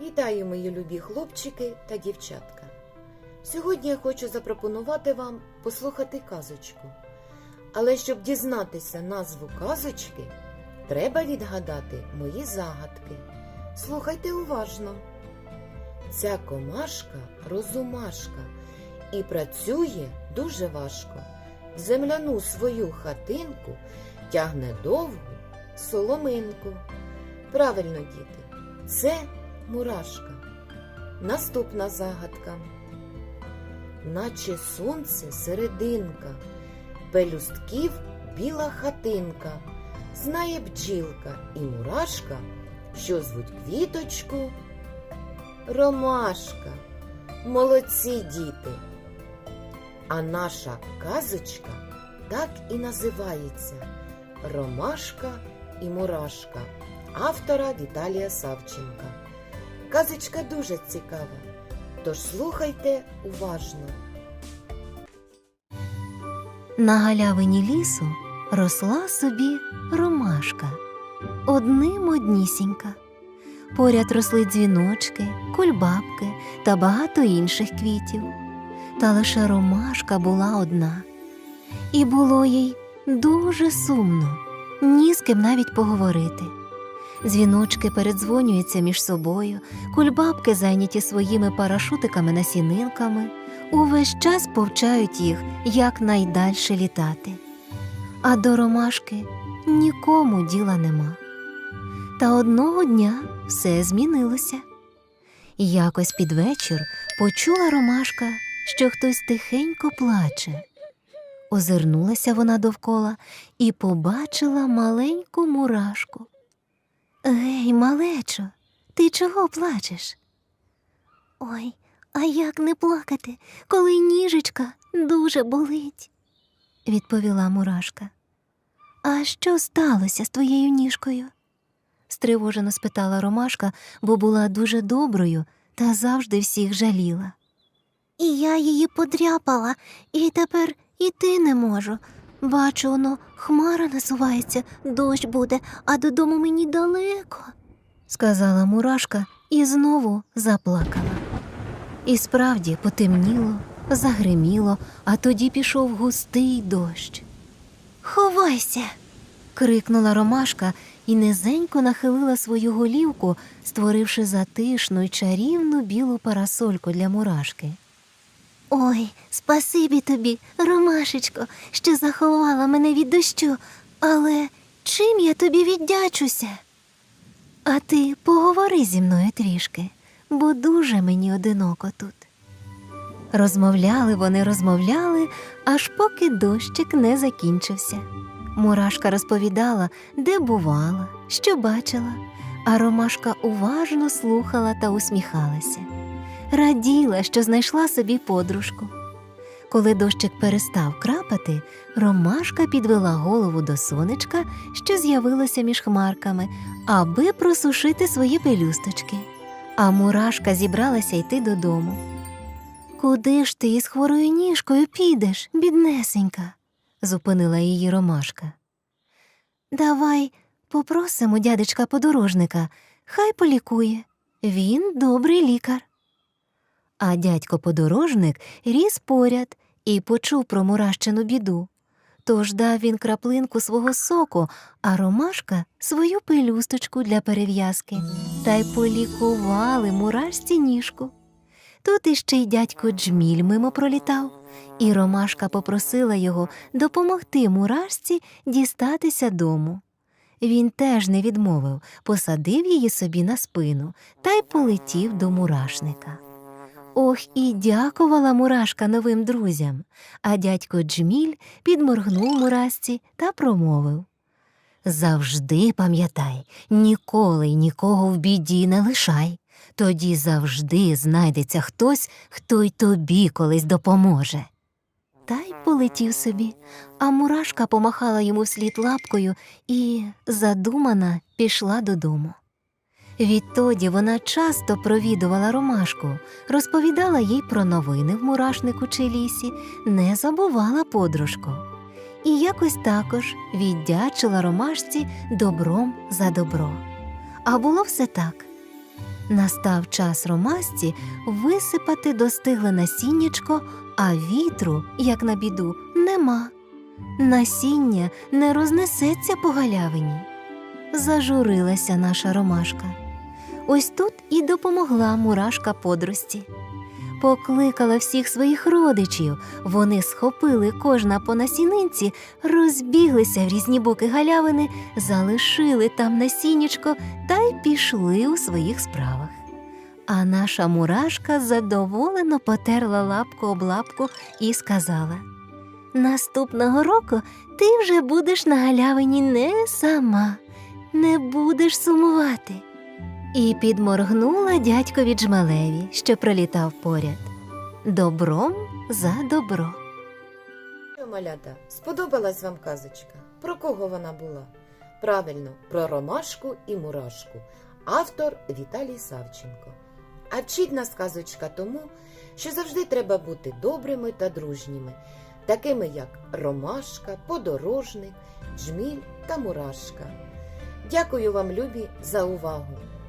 Вітаю, мої любі хлопчики та дівчатка. Сьогодні я хочу запропонувати вам послухати казочку. Але щоб дізнатися назву казочки, треба відгадати мої загадки. Слухайте уважно. Ця комашка розумашка і працює дуже важко. В земляну свою хатинку тягне довгу соломинку. Правильно, діти, це мурашка. Наступна загадка. Наче сонце серединка, пелюстків біла хатинка, знає бджілка і мурашка, що звуть квіточку Ромашка. Молодці діти. А наша казочка так і називається Ромашка і Мурашка автора Віталія Савченка. Казочка дуже цікава, тож слухайте уважно. На галявині лісу росла собі ромашка, одним однісінька. Поряд росли дзвіночки, кульбабки та багато інших квітів. Та лише ромашка була одна. І було їй дуже сумно, ні з ким навіть поговорити. Дзвіночки передзвонюються між собою, кульбабки зайняті своїми парашутиками-насінинками, увесь час повчають їх якнайдальше літати. А до ромашки нікому діла нема. Та одного дня все змінилося. Якось під вечір почула ромашка, що хтось тихенько плаче. Озирнулася вона довкола і побачила маленьку мурашку. Гей, малечо, ти чого плачеш? Ой, а як не плакати, коли ніжечка дуже болить, відповіла мурашка. А що сталося з твоєю ніжкою? стривожено спитала ромашка, бо була дуже доброю та завжди всіх жаліла. І я її подряпала, і тепер іти не можу. Бачу, воно хмара насувається, дощ буде, а додому мені далеко, сказала мурашка і знову заплакала. І справді потемніло, загриміло, а тоді пішов густий дощ. Ховайся. крикнула ромашка і низенько нахилила свою голівку, створивши затишну й чарівну білу парасольку для мурашки. Ой, спасибі тобі, Ромашечко, що заховала мене від дощу, але чим я тобі віддячуся? А ти поговори зі мною трішки, бо дуже мені одиноко тут. Розмовляли вони, розмовляли, аж поки дощик не закінчився. Мурашка розповідала, де бувала, що бачила, а Ромашка уважно слухала та усміхалася. Раділа, що знайшла собі подружку. Коли дощик перестав крапати, Ромашка підвела голову до сонечка, що з'явилося між хмарками, аби просушити свої пелюсточки. А мурашка зібралася йти додому. Куди ж ти із хворою ніжкою підеш, біднесенька? зупинила її Ромашка. Давай попросимо дядечка подорожника, хай полікує. Він добрий лікар. А дядько подорожник ріс поряд і почув про мурашчину біду. Тож дав він краплинку свого соку, а ромашка свою пелюсточку для перев'язки, та й полікували мурашці ніжку. Тут іще й дядько Джміль мимо пролітав, і ромашка попросила його допомогти мурашці дістатися дому. Він теж не відмовив, посадив її собі на спину та й полетів до мурашника. Ох, і дякувала мурашка новим друзям, а дядько Джміль підморгнув мурашці та промовив Завжди пам'ятай, ніколи нікого в біді не лишай. Тоді завжди знайдеться хтось, хто й тобі колись допоможе. Та й полетів собі, а мурашка помахала йому вслід лапкою і, задумана, пішла додому. Відтоді вона часто провідувала ромашку, розповідала їй про новини в мурашнику чи лісі, не забувала подружку. І якось також віддячила ромашці добром за добро. А було все так. Настав час ромасці висипати достигле насіннячко, а вітру, як на біду, нема. Насіння не рознесеться по галявині. Зажурилася наша ромашка. Ось тут і допомогла мурашка подрості. Покликала всіх своїх родичів. Вони схопили кожна по насінинці, розбіглися в різні боки галявини, залишили там насіннячко та й пішли у своїх справах. А наша мурашка задоволено потерла лапку об лапку і сказала: Наступного року ти вже будеш на галявині не сама, не будеш сумувати. І підморгнула дядькові Джмалеві, що пролітав поряд. Добром за добро. Малята, сподобалась вам казочка? Про кого вона була? Правильно, про Ромашку і Мурашку. Автор Віталій Савченко. А вчить нас казочка тому, що завжди треба бути добрими та дружніми, такими як Ромашка, Подорожник, Джміль та Мурашка. Дякую вам, любі, за увагу.